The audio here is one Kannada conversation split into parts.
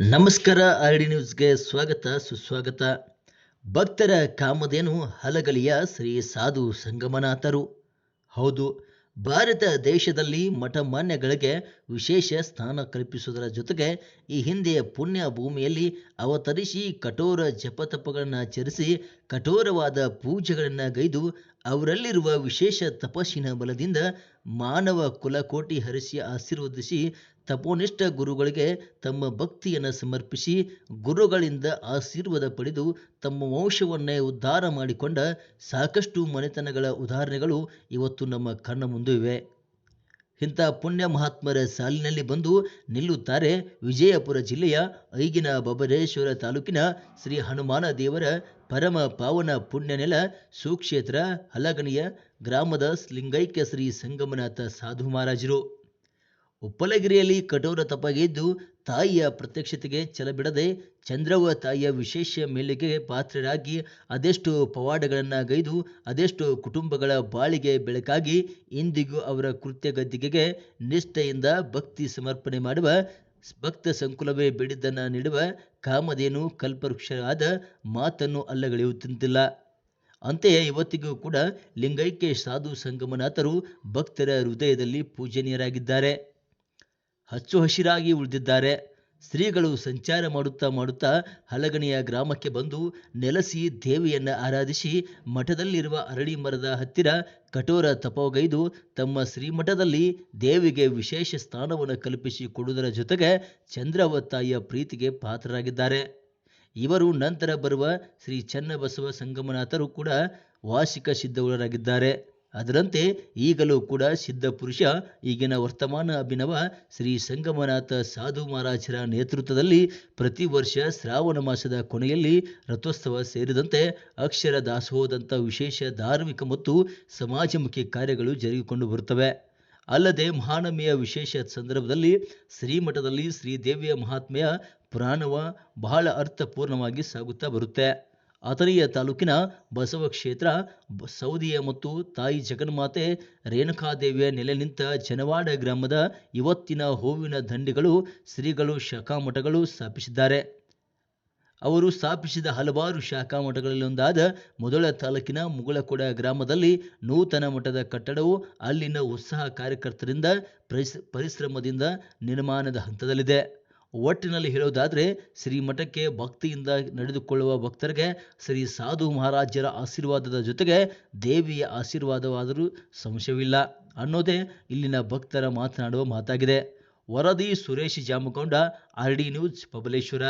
ನಮಸ್ಕಾರ ಆರ್ ಡಿ ನ್ಯೂಸ್ಗೆ ಸ್ವಾಗತ, ಸುಸ್ವಾಗತ. ಭಕ್ತರ ಕಾಮಧೇನು ಹಲಗಲಿಯ ಶ್ರೀ ಸಾಧು ಸಂಗಮನಾಥರು. ಹೌದು, ಭಾರತ ದೇಶದಲ್ಲಿ ಮಠಮಾನ್ಯಗಳಿಗೆ ವಿಶೇಷ ಸ್ಥಾನ ಕಲ್ಪಿಸುವುದರ ಜೊತೆಗೆ ಈ ಹಿಂದೆ ಪುಣ್ಯ ಭೂಮಿಯಲ್ಲಿ ಅವತರಿಸಿ ಕಠೋರ ಜಪತಪಗಳನ್ನು ಚರಿಸಿ ಕಠೋರವಾದ ಪೂಜೆಗಳನ್ನು ಗೈದು ಅವರಲ್ಲಿರುವ ವಿಶೇಷ ತಪಸ್ಸಿನ ಬಲದಿಂದ ಮಾನವ ಕುಲಕೋಟಿ ಹರಿಸಿ ಆಶೀರ್ವದಿಸಿ ತಪೋನಿಷ್ಠ ಗುರುಗಳಿಗೆ ತಮ್ಮ ಭಕ್ತಿಯನ್ನು ಸಮರ್ಪಿಸಿ ಗುರುಗಳಿಂದ ಆಶೀರ್ವಾದ ಪಡೆದು ತಮ್ಮ ವಂಶವನ್ನೇ ಉದ್ಧಾರ ಮಾಡಿಕೊಂಡ ಸಾಕಷ್ಟು ಮನೆತನಗಳ ಉದಾಹರಣೆಗಳು ಇವತ್ತು ನಮ್ಮ ಕಣ್ಣ ಮುಂದೆ ಇವೆ. ಇಂಥ ಪುಣ್ಯ ಮಹಾತ್ಮರ ಸಾಲಿನಲ್ಲಿ ಬಂದು ನಿಲ್ಲುತ್ತಾರೆ ವಿಜಯಪುರ ಜಿಲ್ಲೆಯ ಐಗಿನ ಬಬರೇಶ್ವರ ತಾಲೂಕಿನ ಶ್ರೀ ಹನುಮಾನ ದೇವರ ಪರಮ ಪಾವನ ಪುಣ್ಯ ನೆಲ ಸುಕ್ಷೇತ್ರ ಹಲಗಣಿಯ ಗ್ರಾಮದ ಲಿಂಗೈಕ್ಯ ಶ್ರೀ ಸಂಗಮನಾಥ ಸಾಧು ಮಹಾರಾಜರು. ಉಪ್ಪಲಗಿರಿಯಲ್ಲಿ ಕಠೋರ ತಪಗಿದ್ದು ತಾಯಿಯ ಪ್ರತ್ಯಕ್ಷತೆಗೆ ಛಲಬಿಡದೆ ಚಂದ್ರವ್ವ ತಾಯಿಯ ವಿಶೇಷ ಮೇಲಿಗೆ ಪಾತ್ರರಾಗಿ ಅದೆಷ್ಟು ಪವಾಡಗಳನ್ನು ಗೈದು, ಅದೆಷ್ಟು ಕುಟುಂಬಗಳ ಬಾಳಿಗೆ ಬೆಳಕಾಗಿ ಇಂದಿಗೂ ಅವರ ಕೃತ್ಯ ಗದ್ದಿಗೆಗೆ ನಿಷ್ಠೆಯಿಂದ ಭಕ್ತಿ ಸಮರ್ಪಣೆ ಮಾಡುವ, ಭಕ್ತ ಸಂಕುಲವೇ ಬೇಡಿದ್ದನ್ನು ನೀಡುವ ಕಾಮಧೇನು ಕಲ್ಪವೃಕ್ಷರಾದ ಮಾತನ್ನು ಅಲ್ಲಗಳೆಯುತ್ತಿಲ್ಲ ಅಂತೆಯೇ ಇವತ್ತಿಗೂ ಕೂಡ ಲಿಂಗೈಕ್ಯ ಸಾಧು ಸಂಗಮನಾಥರು ಭಕ್ತರ ಹೃದಯದಲ್ಲಿ ಪೂಜನೀಯರಾಗಿದ್ದಾರೆ. ಹಚ್ಚು ಹಸಿರಾಗಿ ಉಳಿದಿದ್ದಾರೆ. ಶ್ರೀಗಳು ಸಂಚಾರ ಮಾಡುತ್ತಾ ಮಾಡುತ್ತಾ ಹಲಗಣಿಯ ಗ್ರಾಮಕ್ಕೆ ಬಂದು ನೆಲೆಸಿ ದೇವಿಯನ್ನು ಆರಾಧಿಸಿ ಮಠದಲ್ಲಿರುವ ಅರಳಿ ಮರದ ಹತ್ತಿರ ಕಠೋರ ತಪೋಗೈದು ತಮ್ಮ ಶ್ರೀಮಠದಲ್ಲಿ ದೇವಿಗೆ ವಿಶೇಷ ಸ್ಥಾನವನ್ನು ಕಲ್ಪಿಸಿ ಕೊಡುವುದರ ಜೊತೆಗೆ ಚಂದ್ರವ ತಾಯಿಯ ಪ್ರೀತಿಗೆ ಪಾತ್ರರಾಗಿದ್ದಾರೆ. ಇವರು ನಂತರ ಬರುವ ಶ್ರೀ ಚನ್ನಬಸವ ಸಂಗಮನಾಥರು ಕೂಡ ವಾರ್ಷಿಕ ಸಿದ್ಧವರಾಗಿದ್ದಾರೆ ಅದರಂತೆ ಈಗಲೂ ಕೂಡ ಸಿದ್ಧಪುರುಷ ಈಗಿನ ವರ್ತಮಾನ ಅಭಿನವ ಶ್ರೀ ಸಂಗಮನಾಥ ಸಾಧು ಮಹಾರಾಜರ ನೇತೃತ್ವದಲ್ಲಿ ಪ್ರತಿ ವರ್ಷ ಶ್ರಾವಣ ಮಾಸದ ಕೊನೆಯಲ್ಲಿ ರಥೋತ್ಸವ ಸೇರಿದಂತೆ ಅಕ್ಷರ ದಾಸೋಹದಂಥ ವಿಶೇಷ ಧಾರ್ಮಿಕ ಮತ್ತು ಸಮಾಜಮುಖಿ ಕಾರ್ಯಗಳು ಜರುಗಿಕೊಂಡು ಬರುತ್ತವೆ. ಅಲ್ಲದೆ ಮಹಾನಮಿಯ ವಿಶೇಷ ಸಂದರ್ಭದಲ್ಲಿ ಶ್ರೀಮಠದಲ್ಲಿ ಶ್ರೀದೇವಿಯ ಮಹಾತ್ಮೆಯ ಪುರಾಣವ ಬಹಳ ಅರ್ಥಪೂರ್ಣವಾಗಿ ಸಾಗುತ್ತಾ ಬರುತ್ತೆ. ಅಥಣಿಯ ತಾಲೂಕಿನ ಬಸವ ಕ್ಷೇತ್ರ ಸೌದಿಯ ಮತ್ತು ತಾಯಿ ಜಗನ್ಮಾತೆ ರೇಣುಕಾದೇವಿಯ ನೆಲೆ ನಿಂತ ಜನವಾಡ ಗ್ರಾಮದ ಇವತ್ತಿನ ಹೂವಿನ ದಂಡಿಗಳು ಶ್ರೀಗಳು ಶಾಖಾಮಠಗಳು ಸ್ಥಾಪಿಸಿದ್ದಾರೆ. ಅವರು ಸ್ಥಾಪಿಸಿದ ಹಲವಾರು ಶಾಖಾ ಮಠಗಳಲ್ಲೊಂದಾದ ಮೊದಲ ತಾಲೂಕಿನ ಮುಗಳಕೊಡ ಗ್ರಾಮದಲ್ಲಿ ನೂತನ ಮಠದ ಕಟ್ಟಡವು ಅಲ್ಲಿನ ಉತ್ಸಾಹ ಕಾರ್ಯಕರ್ತರಿಂದ ಪರಿಸ್ ಪರಿಶ್ರಮದಿಂದ ನಿರ್ಮಾಣದ ಹಂತದಲ್ಲಿದೆ. ಒಟ್ಟಿನಲ್ಲಿ ಹೇಳೋದಾದರೆ ಶ್ರೀಮಠಕ್ಕೆ ಭಕ್ತಿಯಿಂದ ನಡೆದುಕೊಳ್ಳುವ ಭಕ್ತರಿಗೆ, ಶ್ರೀ ಸಾಧು ಮಹಾರಾಜರ ಆಶೀರ್ವಾದದ ಜೊತೆಗೆ ದೇವಿಯ ಆಶೀರ್ವಾದವಾದರೂ ಸಂಶಯವಿಲ್ಲ. ಅನ್ನೋದೇ ಇಲ್ಲಿನ ಭಕ್ತರ ಮಾತನಾಡುವ ಮಾತಾಗಿದೆ. ವರದಿ Suresh Jamakonda, R D news, Babaleshwar.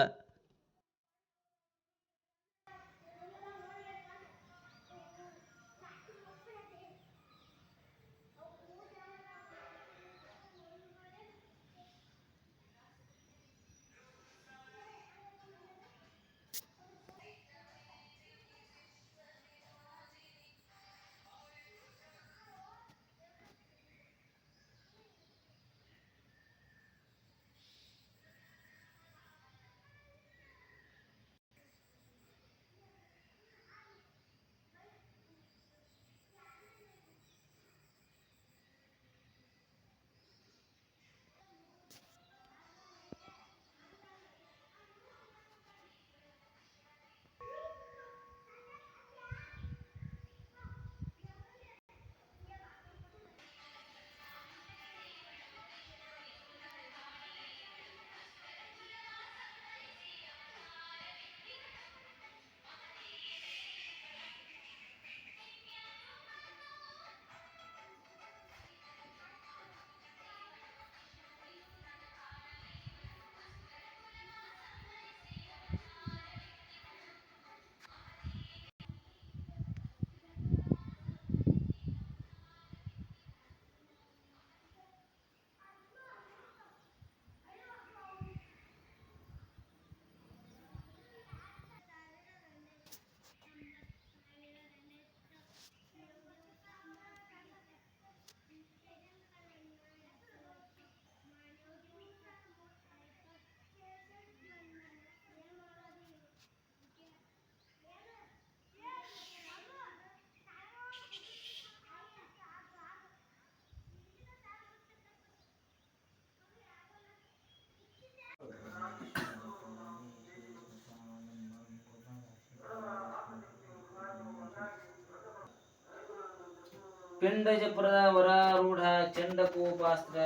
ಪಿಂಡಜಪುರದ ವರಾರೂಢ ಚಂಡಕೋಪಾಸ್ತ್ರ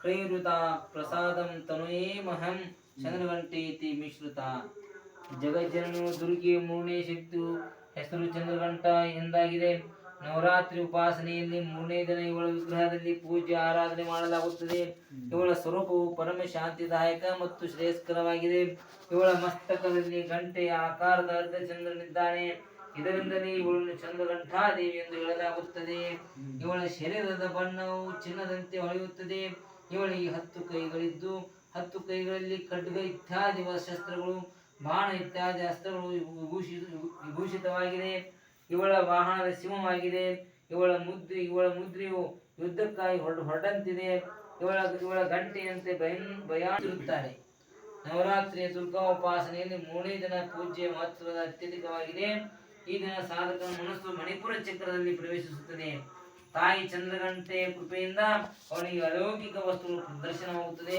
ಕ್ರೈರುತ ಪ್ರಸಾದಂ ತನುಯೇಮಹಂ ಮಹಂ ಚಂದ್ರಘಂಟೇತಿ ಮಿಶ್ರುತ. ಜಗಜ್ಜನನು ದುರ್ಗೆ ಮೂರನೇ ಶಕ್ತಿಯು ಹೆಸರು ಚಂದ್ರಗಂಟ ಎಂದಾಗಿದೆ. ನವರಾತ್ರಿ ಉಪಾಸನೆಯಲ್ಲಿ ಮೂರನೇ ದಿನ ಇವಳ ವಿಗ್ರಹದಲ್ಲಿ ಪೂಜೆ, ಆರಾಧನೆ ಮಾಡಲಾಗುತ್ತದೆ. ಇವಳ ಸ್ವರೂಪವು ಪರಮ ಶಾಂತಿದಾಯಕ ಮತ್ತು ಶ್ರೇಯಸ್ಕರವಾಗಿದೆ. ಇವಳ ಮಸ್ತಕದಲ್ಲಿ ಗಂಟೆಯ ಆಕಾರದ ಅರ್ಧ ಚಂದ್ರನಿದ್ದಾನೆ. ಇದರಿಂದಲೇ ಇವಳನ್ನು ಚಂದ್ರಘಂಟಾದೇವಿ ಎಂದು ಹೇಳಲಾಗುತ್ತದೆ. ಇವಳ ಶರೀರದ ಬಣ್ಣವು ಚಿನ್ನದಂತೆ ಹೊಳೆಯುತ್ತದೆ. ಇವಳಿಗೆ ಹತ್ತು ಕೈಗಳಿದ್ದು, ಹತ್ತು ಕೈಗಳಲ್ಲಿ ಖಡ್ಗ ಇತ್ಯಾದಿ ಶಸ್ತ್ರಗಳು, ಬಾಣ ಇತ್ಯಾದಿ ಅಸ್ತ್ರಗಳು ವಿಭೂಷಿ ವಿಭೂಷಿತವಾಗಿದೆ. ಇವಳ ವಾಹನದ ಸಿಂಹವಾಗಿದೆ. ಇವಳ ಮುದ್ರೆ ಇವಳ ಮುದ್ರೆಯು ಯುದ್ಧಕ್ಕಾಗಿ ಹೊರ, ಹೊರಟಂತಿದೆ. ಇವಳ ಇವಳ ಗಂಟೆಯಂತೆ ಭಯನ್ ಭಯಾನಿರುತ್ತಾರೆ. ನವರಾತ್ರಿಯ ದುರ್ಗಾ ಉಪಾಸನೆಯಲ್ಲಿ ಮೂರನೇ ದಿನ ಪೂಜೆ ಮಹತ್ವದ ಅತ್ಯಧಿಕವಾಗಿದೆ. ಈ ದಿನ ಸಾಧಕನ ಮನಸ್ಸು ಮಣಿಪುರ ಚಕ್ರದಲ್ಲಿ ಪ್ರವೇಶಿಸುತ್ತದೆ. ತಾಯಿ ಚಂದ್ರಗಂಟೆ ಕೃಪೆಯಿಂದ ಅವನಿಗೆ ಅಲೌಕಿಕ ವಸ್ತುಗಳು ಪ್ರದರ್ಶನವಾಗುತ್ತದೆ.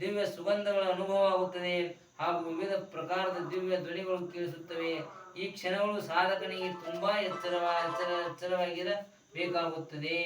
ದಿವ್ಯ ಸುಗಂಧಗಳ ಅನುಭವವಾಗುತ್ತದೆ ಹಾಗೂ ವಿವಿಧ ಪ್ರಕಾರದ ದಿವ್ಯ ಧ್ವನಿಗಳು ಕೇಳಿಸುತ್ತವೆ. ಈ ಕ್ಷಣಗಳು ಸಾಧಕನಿಗೆ ತುಂಬಾ ಎಚ್ಚರವಾಗಿ ಎಚ್ಚರ ಎಚ್ಚರವಾಗಿರಬೇಕಾಗುತ್ತದೆ.